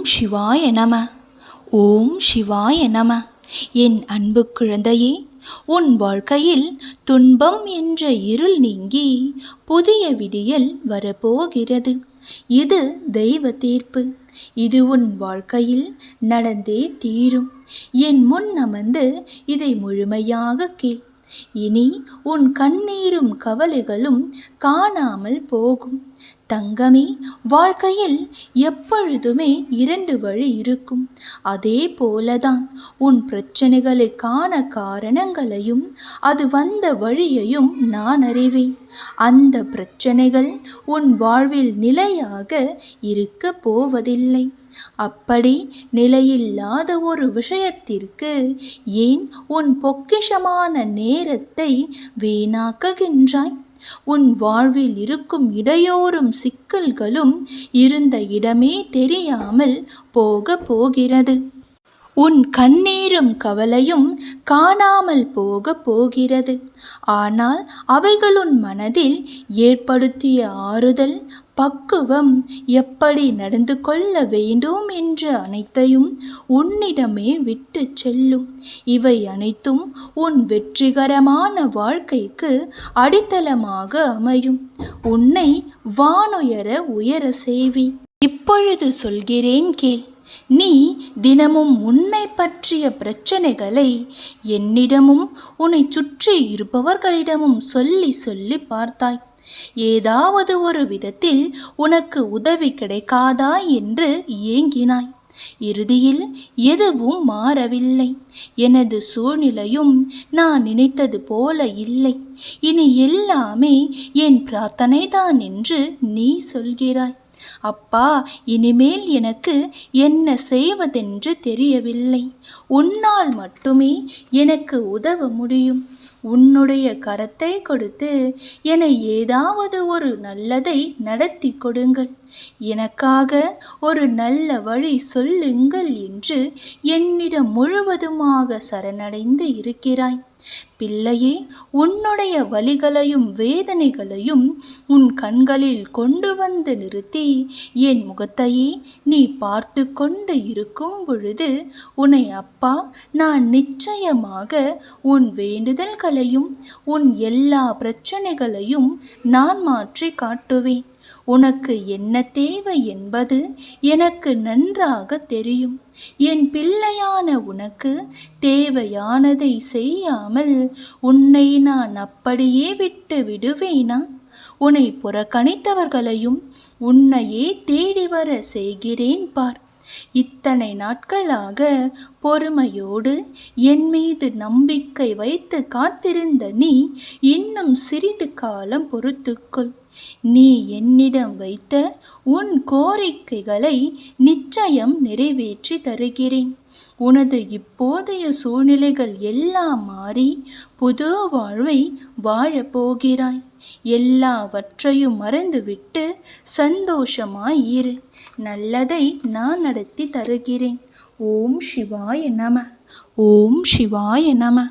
ஓம் சிவாய நம. ஓம் சிவாய நம. என் அன்பு குழந்தையே உன் வாழ்க்கையில் துன்பம் என்ற இருள் நீங்கி புதிய விடியல் வரப்போகிறது. இது தெய்வ தீர்ப்பு. இது உன் வாழ்க்கையில் நடந்தே தீரும். என் முன் அமர்ந்து இதை முழுமையாக கேள். இனி உன் கண்ணீரும் கவலைகளும் காணாமல் போகும். தங்கமே வாழ்க்கையில் எப்பொழுதுமே இரண்டு வழி இருக்கும். அதே போலதான் உன் பிரச்சனைகளுக்கான காரணங்களையும் அது வந்த வழியையும் நான் அறிவேன். அந்த பிரச்சனைகள் உன் வாழ்வில் நிலையாக இருக்க போவதில்லை. அப்படி நிலையில்லாத ஒரு விஷயத்திற்கு ஏன் உன் பொக்கிஷமான நேரத்தை வீணாக்குகின்றாய்? உன் வாழ்வில் இருக்கும் இடையோறும் சிக்கல்களும் இருந்த இடமே தெரியாமல் போக போகிறது. உன் கண்ணீரும் கவலையும் காணாமல் போக போகிறது. ஆனால் அவைகள் உன் மனதில் ஏற்படுத்திய ஆறுதல் பக்குவம் எப்படி நடந்து கொள்ள வேண்டும் என்ற அனைத்தையும் உன்னிடமே விட்டு செல்லும். இவை அனைத்தும் உன் வெற்றிகரமான வாழ்க்கைக்கு அடித்தளமாக அமையும். உன்னை வானுயர உயர செய்வி இப்பொழுது சொல்கிறேன் கேள். நீ தினமும் உன்னை பற்றிய பிரச்சனைகளை என்னிடமும் உன்னை சுற்றி இருப்பவர்களிடமும் சொல்லி சொல்லி பார்த்தாய். ஏதாவது ஒரு விதத்தில் உனக்கு உதவி கிடைக்காதா என்று ஏங்கினாய். இறுதியில் எதுவும் மாறவில்லை. எனது சூழ்நிலையும் நான் நினைத்தது போல இல்லை. இனி எல்லாமே என் பிரார்த்தனைதான் என்று நீ சொல்கிறாய். அப்பா இனிமேல் எனக்கு என்ன செய்வதென்று தெரியவில்லை. உன்னால் மட்டுமே எனக்கு உதவ முடியும். உன்னுடைய கரத்தை கொடுத்து என ஏதாவது ஒரு நல்லதை நடத்தி கொடுங்கள். எனக்காக ஒரு நல்ல வழி சொல்லுங்கள் என்று என்னிடம் முழுவதுமாக சரணடைந்து இருக்கிறாய். பிள்ளையே உன்னுடைய வலிகளையும் வேதனைகளையும் உன் கண்களில் கொண்டு வந்து நிறுத்தி என் முகத்தையே நீ பார்த்து கொண்டு இருக்கும் பொழுது உன்னை அப்பா நான் நிச்சயமாக உன் வேண்டுதல்களையும் உன் எல்லா பிரச்சனைகளையும் நான் மாற்றி காட்டுவேன். உனக்கு என்ன தேவை என்பது எனக்கு நன்றாக தெரியும். என் பிள்ளையான உனக்கு தேவையானதை செய்யாமல் உன்னை நான் அப்படியே விட்டு விடுவேனா? உன்னை புறக்கணித்தவர்களையும் உன்னையே தேடி வர செய்கிறேன் பார். இத்தனை நாட்களாக பொறுமையோடு என் மீது நம்பிக்கை வைத்து காத்திருந்த நீ இன்னும் சிறிது காலம் பொறுத்துக்கொள். நீ என்னிடம் வைத்த உன் கோரிக்கைகளை நிச்சயம் நிறைவேற்றி தருகிறேன். உனது இப்போதைய சூழ்நிலைகள் எல்லாம் மாறி புது வாழ்வை வாழப்போகிறாய் எல்லாவற்றையும் மறந்துவிட்டு சந்தோஷமாய் இரு. நல்லதை நான் நடத்தி தருகிறேன். ஓம் சிவாய நம. ஓம் சிவாய நம.